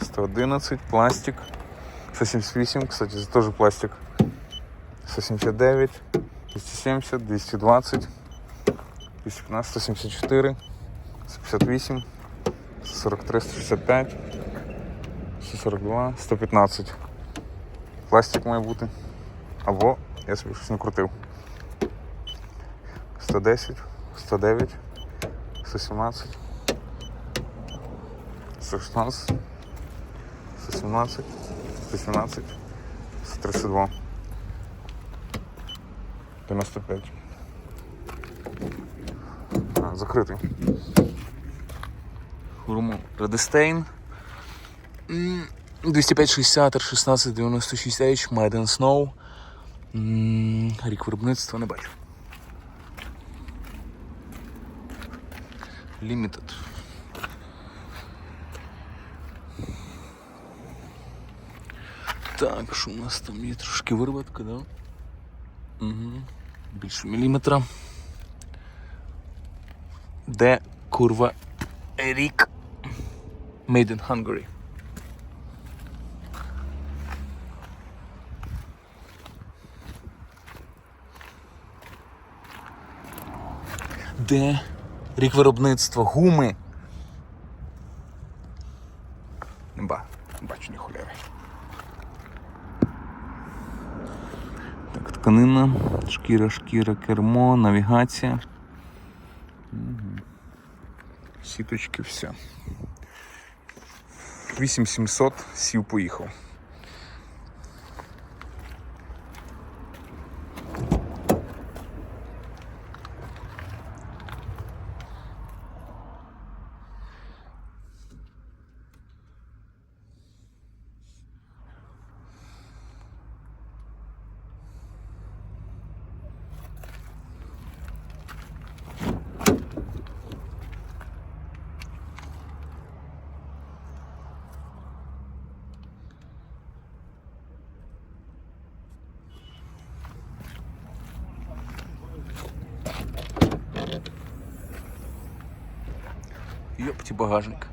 111, пластик. 178, кстати, это тоже пластик. 179, 270, 220, 215, 174, 158, 143, 165, 142, 115. Пластик має бути. Або я собі щось накрутив. 110, 109, 117, 116, 117, 117, 132, 95. А, закритий. Хурмо Радистейн. 205-60, R16, 96 H, Made in Snow. Рік виробництва не бачу. Limited. Так, що у нас там є трошки вироботка, да? Угу. Більше міліметра. Де курва рік? Made in Hungary. Де рік виробництва гуми? Ба, бачу ні хуляри. Тканина, шкіра, шкіра, кермо, навігація. Сіточки, все. 8700 сів поїхав. Йопті багажник.